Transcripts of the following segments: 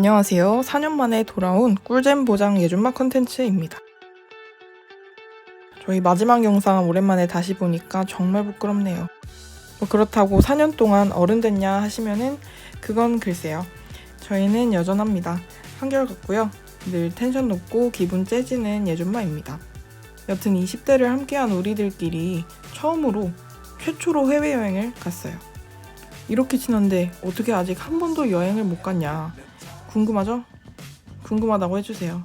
안녕하세요. 4년 만에 돌아온 꿀잼 보장 예준막 컨텐츠입니다. 저희 마지막 영상 오랜만에 다시 보니까 정말 부끄럽네요. 뭐 그렇다고 4년 동안 어른 됐냐 하시면은 그건 글쎄요. 저희는 여전합니다. 한결같고요. 늘 텐션 높고 기분 째지는 예준마입니다. 여튼 20대를 함께한 우리들끼리 처음으로 최초로 해외여행을 갔어요. 이렇게 친한데 어떻게 아직 한 번도 여행을 못 갔냐 궁금하죠? 궁금하다고 해주세요.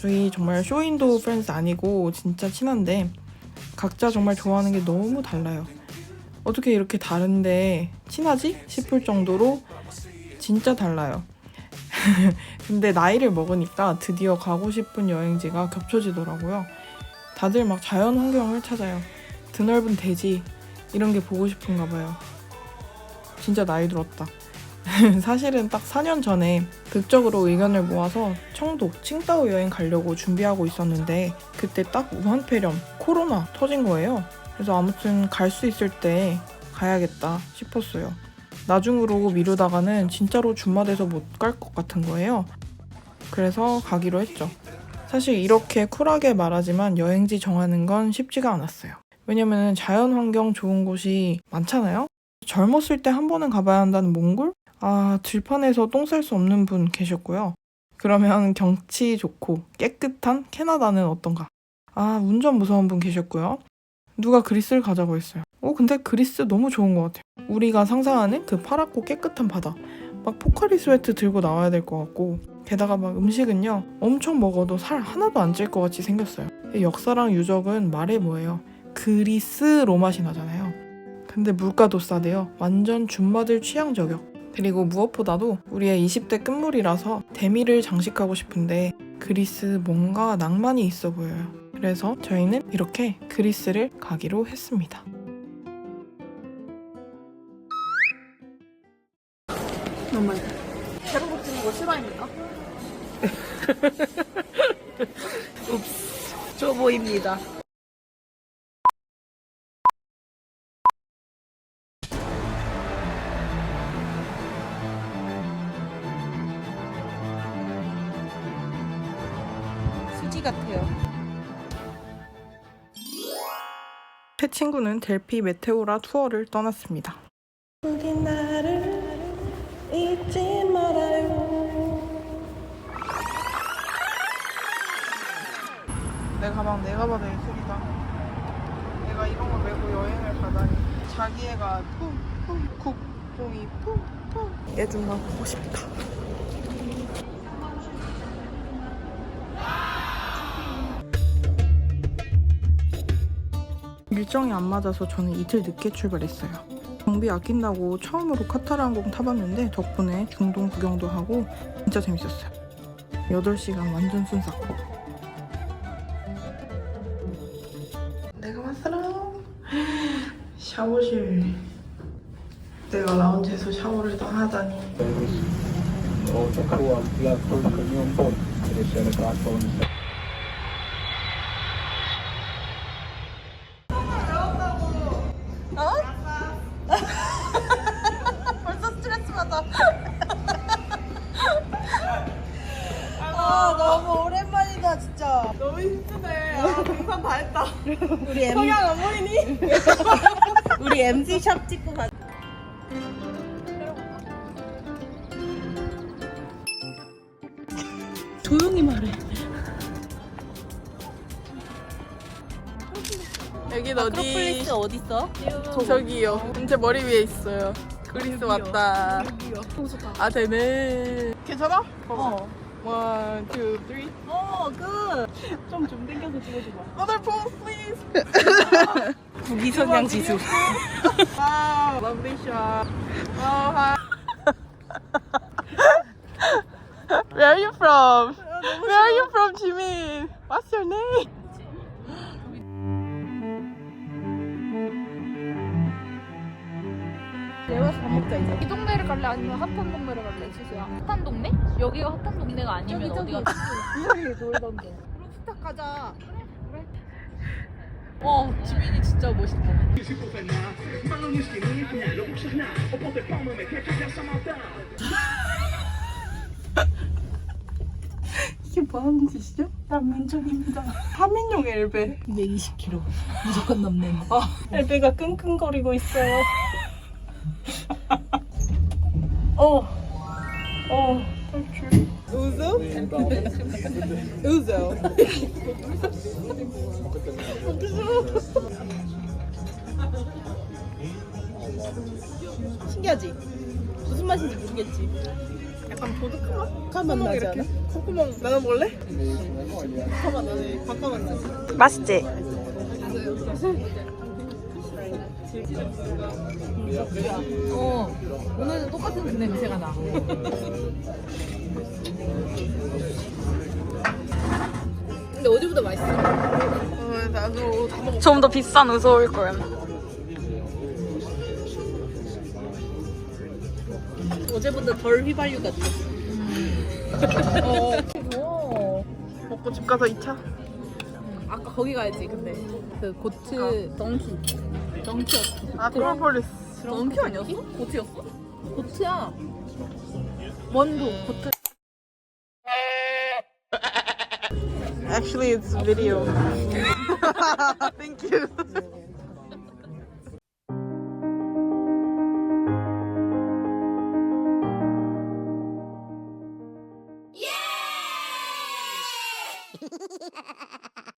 저희 정말 쇼인도 프렌즈 아니고 진짜 친한데 각자 정말 좋아하는 게 너무 달라요. 어떻게 이렇게 다른데 친하지? 싶을 정도로 진짜 달라요. 근데 나이를 먹으니까 드디어 가고 싶은 여행지가 겹쳐지더라고요. 다들 막 자연 환경을 찾아요. 드넓은 대지 이런 게 보고 싶은가 봐요. 진짜 나이 들었다. 사실은 딱 4년 전에 극적으로 의견을 모아서 청도, 칭다오 여행 가려고 준비하고 있었는데 그때 딱 무한폐렴, 코로나 터진 거예요. 그래서 아무튼 갈 수 있을 때 가야겠다 싶었어요. 나중으로 미루다가는 진짜로 준마돼서 못 갈 것 같은 거예요. 그래서 가기로 했죠. 사실 이렇게 쿨하게 말하지만 여행지 정하는 건 쉽지가 않았어요. 왜냐면 자연 환경 좋은 곳이 많잖아요. 젊었을 때 한 번은 가봐야 한다는 몽골? 아, 들판에서 똥 쌀 수 없는 분 계셨고요. 그러면 경치 좋고 깨끗한 캐나다는 어떤가? 아, 운전 무서운 분 계셨고요. 누가 그리스를 가자고 했어요. 어, 근데 그리스 너무 좋은 것 같아요. 우리가 상상하는 그 파랗고 깨끗한 바다. 막 포카리 스웨트 들고 나와야 될 것 같고. 게다가 막 음식은요, 엄청 먹어도 살 하나도 안 찔 것 같이 생겼어요. 역사랑 유적은 말해 뭐예요. 그리스로 맛이 나잖아요. 근데 물가도 싸대요. 완전 준마들 취향 저격. 그리고 무엇보다도 우리의 20대 끝물이라서 대미를 장식하고 싶은데 그리스 뭔가 낭만이 있어 보여요. 그래서 저희는 이렇게 그리스를 가기로 했습니다. 정말 배로 고프는 거 실화입니까? 읍스 줘 보입니다 같아요 새 친구는 델피 메테오라 투어를 떠났습니다. 우리 나를 잊지 말아요. 내 가방 내가 봐도 예술이다. 내가 이런 거 메고 여행을 가다니. 자기애가 쿵쿵 국뽕이 쿵쿵. 예준만 보고 싶다. 일정이 안 맞아서 저는 이틀 늦게 출발했어요. 경비 아낀다고 처음으로 카타르 항공 타봤는데 덕분에 중동 구경도 하고 진짜 재밌었어요. 8시간 완전 순삭. 내가 왔어라. 샤워실. 내가 라운지에서 샤워를 다 하다니. 받아 아 너무 오랜만이다 진짜 너무 힘드네. 아, 등산 다 했다. 우리 M 성향 안 보이니? 우리 MZ 샵 찍고 가 조용히 말해 여긴 아크로폴리스 어디 있어? 저기요. 제 머리 위에 있어요. 그리스 왔다. 아 되네. 괜찮아? 어. One, two, three. 어, 굿. 좀좀 당겨서 찍어줘봐. Other pose, please. 무기성냥 지수. Wow, lovely shot. Oh, hi. Where are you from? Where are you from, Jimin? What's your name? 내려가서 밥 먹자 이제. 이 동네를 갈래 아니면 핫한 동네를 갈래 지수야 핫한 동네? 여기가 핫한 동네가 아니면 어디가 이상하게 놀던데. 루프탑 가자. 와 지민이 진짜 멋있다 뭐 하는 짓이죠? 난 민정입니다. 3인용 엘베. 220kg 무조건 넘는 아, 엘베가 끙끙거리고 있어요. 어, 어, 탈출. 우zu? 우zu. 신기하지? 무슨 맛인지 모르겠지. 약간 보드카 맛? 잠깐만 나지 않아? 콧구멍 나눠 볼래? 잠깐만 나네. 잠깐만 나지. 맛있지? 어 오늘도 똑같은 냄새가 나 근데 어제보다 맛있어. 어, 나도 다 먹어. 좀 더 비싼 우소일 거야. 어제보다 덜 휘발유 같아. 어. 먹고 집 가서 2차? 아까 거기 가야지. 근데 그 고트 덩키. 덩키였어. 아, 크로폴리스. 덩키 아니었어? 고트였어? 고트야. 원도 고트. Actually, it's video. Thank you.